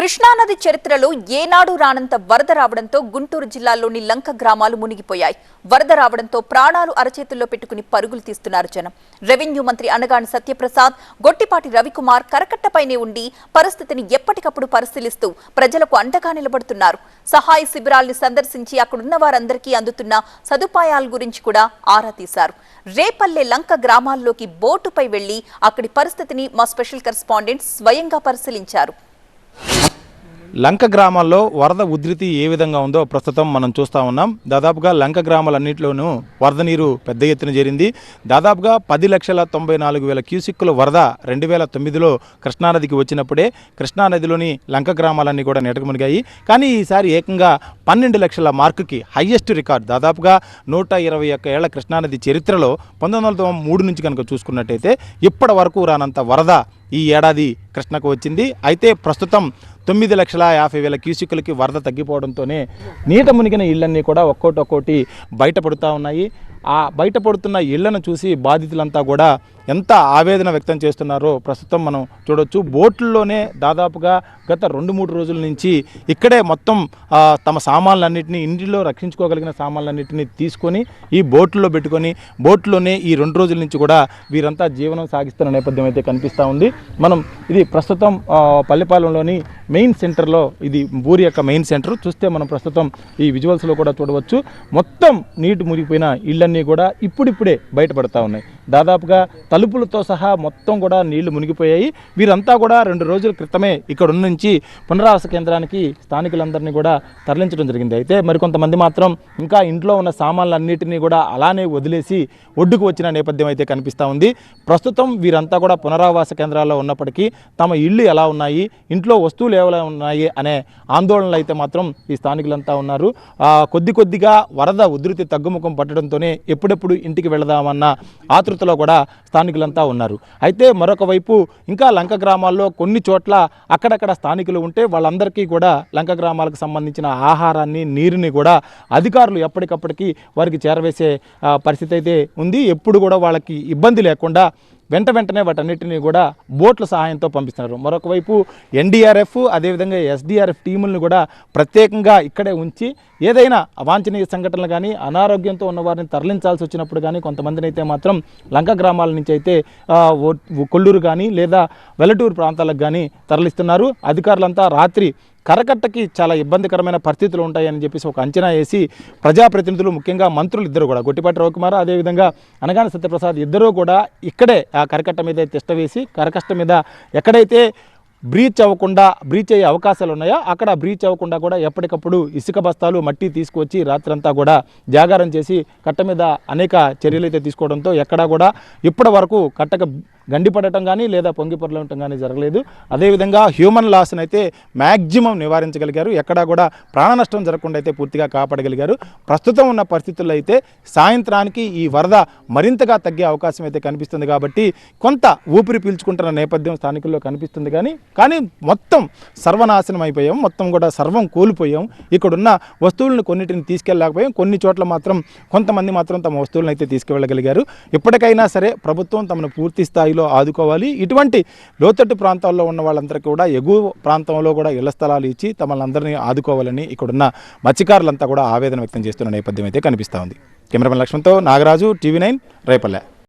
కృష్ణానది చరిత్రలో ఏనాడు రానంత వరద రావడంతో గుంటూరు జిల్లాలోని లంక గ్రామాలు మునిగిపోయాయి. వరద రావడంతో ప్రాణాలు అరచేతుల్లో పెట్టుకుని పరుగులు తీస్తున్నారు జనం. రెవెన్యూ మంత్రి అనగాని సత్యప్రసాద్ గొట్టిపాటి రవికుమార్ కరకట్టపైనే ఉండి పరిస్థితిని ఎప్పటికప్పుడు పరిశీలిస్తూ ప్రజలకు అండగా నిలబడుతున్నారు. సహాయ శిబిరాల్ని సందర్శించి అక్కడున్న వారందరికీ అందుతున్న సదుపాయాల గురించి కూడా ఆరా తీశారు. రేపల్లె లంక గ్రామాల్లోకి బోటుపై వెళ్ళి అక్కడి పరిస్థితిని మా స్పెషల్ కరెస్పాండెంట్ స్వయంగా పరిశీలించారు. లంక గ్రామాల్లో వరద ఉధృతి ఏ విధంగా ఉందో ప్రస్తుతం మనం చూస్తూ ఉన్నాం. దాదాపుగా లంక గ్రామాలన్నింటిలోనూ వరద నీరు పెద్ద ఎత్తున చేరింది. దాదాపుగా పది లక్షల తొంభై నాలుగు వేల క్యూసిక్కుల వరద రెండు వేల తొమ్మిదిలో కృష్ణానదికి వచ్చినప్పుడే కృష్ణానదిలోని లంక గ్రామాలన్నీ కూడా నెటకమునిగాయి. కానీ ఈసారి ఏకంగా పన్నెండు లక్షల మార్కుకి హయ్యెస్ట్ రికార్డ్. దాదాపుగా నూట ఇరవై ఒక్క ఏళ్ళ కృష్ణానది చరిత్రలో పంతొమ్మిది వందల మూడు నుంచి కనుక చూసుకున్నట్టయితే ఇప్పటి వరకు రానంత వరద ఈ ఏడాది కృష్ణకు వచ్చింది. అయితే ప్రస్తుతం తొమ్మిది లక్షల యాభై వేల క్యూసిక్కులకి వరద తగ్గిపోవడంతోనే నీట మునిగిన ఇళ్ళన్నీ కూడా ఒక్కోటి ఒక్కోటి బయటపడుతూ ఉన్నాయి. ఆ బయటపడుతున్న ఇళ్ళను చూసి బాధితులంతా కూడా ఎంత ఆవేదన వ్యక్తం చేస్తున్నారో ప్రస్తుతం మనం చూడొచ్చు. బోట్లలోనే దాదాపుగా గత రెండు మూడు రోజుల నుంచి ఇక్కడే మొత్తం తమ సామాన్లన్నింటినీ ఇంటిలో రక్షించుకోగలిగిన సామాన్లన్నింటినీ తీసుకొని ఈ బోట్లో పెట్టుకొని బోట్లోనే ఈ రెండు రోజుల నుంచి కూడా వీరంతా జీవనం సాగిస్తున్న నేపథ్యం అయితే కనిపిస్తూ ఉంది. మనం ఇది ప్రస్తుతం పల్లెపాలెంలోని మెయిన్ సెంటర్లో ఇది ఊరి యొక్క మెయిన్ సెంటర్. చూస్తే మనం ప్రస్తుతం ఈ విజువల్స్లో కూడా చూడవచ్చు. మొత్తం నీటి మురిగిపోయిన ఇళ్ళన్నీ కూడా ఇప్పుడిప్పుడే బయటపడతా ఉన్నాయి. దాదాపుగా తలుపులతో సహా మొత్తం కూడా నీళ్ళు మునిగిపోయాయి. వీరంతా కూడా రెండు రోజుల క్రితమే ఇక్కడ నుంచి పునరావాస కేంద్రానికి స్థానికులందరినీ కూడా తరలించడం జరిగింది. అయితే మరికొంతమంది మాత్రం ఇంకా ఇంట్లో ఉన్న సామాన్లన్నింటినీ కూడా అలానే వదిలేసి ఒడ్డుకు వచ్చిన నేపథ్యం అయితే కనిపిస్తూ ఉంది. ప్రస్తుతం వీరంతా కూడా పునరావాస కేంద్రాల్లో ఉన్నప్పటికీ తమ ఇళ్ళు ఎలా ఉన్నాయి ఇంట్లో వస్తువులు ఎలా ఉన్నాయి అనే ఆందోళనలు అయితే మాత్రం ఈ స్థానికులంతా ఉన్నారు. కొద్ది కొద్దిగా వరద ఉధృతి తగ్గుముఖం పట్టడంతోనే ఎప్పుడెప్పుడు ఇంటికి వెళదామన్న ఆతృత ఆతృతలో కూడా స్థానికులంతా ఉన్నారు. అయితే మరొక వైపు ఇంకా లంక గ్రామాల్లో కొన్ని చోట్ల అక్కడక్కడ స్థానికులు ఉంటే వాళ్ళందరికీ కూడా లంక గ్రామాలకు సంబంధించిన ఆహారాన్ని నీరుని కూడా అధికారులు ఎప్పటికప్పటికి వారికి చేరవేసే పరిస్థితి అయితే ఉంది. ఎప్పుడు కూడా వాళ్ళకి ఇబ్బంది లేకుండా వెంట వెంటనే వాటన్నిటిని కూడా బోట్ల సహాయంతో పంపిస్తున్నారు. మరొక వైపు ఎన్డీఆర్ఎఫ్ అదేవిధంగా ఎస్డీఆర్ఎఫ్ టీములను కూడా ప్రత్యేకంగా ఇక్కడే ఉంచి ఏదైనా అవాంఛనీయ సంఘటనలు కానీ అనారోగ్యంతో ఉన్న వారిని తరలించాల్సి వచ్చినప్పుడు కానీ కొంతమందిని అయితే మాత్రం లంక గ్రామాల నుంచి అయితే కొల్లూరు కానీ లేదా వెల్లటూరు ప్రాంతాలకు కానీ తరలిస్తున్నారు. అధికారులంతా రాత్రి కరకట్టకి చాలా ఇబ్బందికరమైన పరిస్థితులు ఉంటాయని చెప్పేసి ఒక అంచనా వేసి ప్రజాప్రతినిధులు ముఖ్యంగా మంత్రులు ఇద్దరు కూడా గొట్టిపాటి రవికుమార్ అదేవిధంగా అనగాని సత్యప్రసాద్ ఇద్దరూ కూడా ఇక్కడే ఆ కరకట్ట మీద తిష్ట వేసి కరకట్ట మీద ఎక్కడైతే బ్రీచ్ అవ్వకుండా బ్రీచ్ అయ్యే అవకాశాలు ఉన్నాయో అక్కడ బ్రీచ్ అవ్వకుండా కూడా ఎప్పటికప్పుడు ఇసుక బస్తాలు మట్టి తీసుకొచ్చి రాత్రంతా కూడా జాగారం చేసి కట్ట మీద అనేక చర్యలు అయితే తీసుకోవడంతో ఎక్కడా కూడా ఇప్పటి వరకు కట్టక గండిపడటం కానీ లేదా పొంగిపొరలటం కానీ జరగలేదు. అదేవిధంగా హ్యూమన్ లాస్ని అయితే మ్యాక్సిమం నివారించగలిగారు. ఎక్కడా కూడా ప్రాణ నష్టం జరగకుండా అయితే పూర్తిగా కాపాడగలిగారు. ప్రస్తుతం ఉన్న పరిస్థితుల్లో అయితే సాయంత్రానికి ఈ వరద మరింతగా తగ్గే అవకాశం అయితే కనిపిస్తుంది కాబట్టి కొంత ఊపిరి పీల్చుకుంటున్న నేపథ్యం స్థానికుల్లో కనిపిస్తుంది కానీ కానీ మొత్తం సర్వనాశనం అయిపోయాం. మొత్తం కూడా సర్వం కోల్పోయాం. ఇక్కడున్న వస్తువులను కొన్నిటిని తీసుకెళ్ళలేకపోయాం. కొన్ని చోట్ల మాత్రం కొంతమంది మాత్రం తమ వస్తువులను అయితే తీసుకువెళ్ళగలిగారు. ఇప్పటికైనా సరే ప్రభుత్వం తమను పూర్తి స్థాయిలో ఆదుకోవాలి. ఇటువంటి లోతట్టు ప్రాంతాల్లో ఉన్న వాళ్ళందరికీ కూడా ఎగువ ప్రాంతంలో కూడా ఇళ్ళ స్థలాలు ఇచ్చి తమల్ని అందరినీ ఆదుకోవాలని ఇక్కడున్న మత్స్యకారులంతా కూడా ఆవేదన వ్యక్తం చేస్తున్న నేపథ్యం అయితే కనిపిస్తూ ఉంది. కెమెరామెన్ లక్ష్మణ్తో నాగరాజు టీవీ నైన్ రేపల్లె.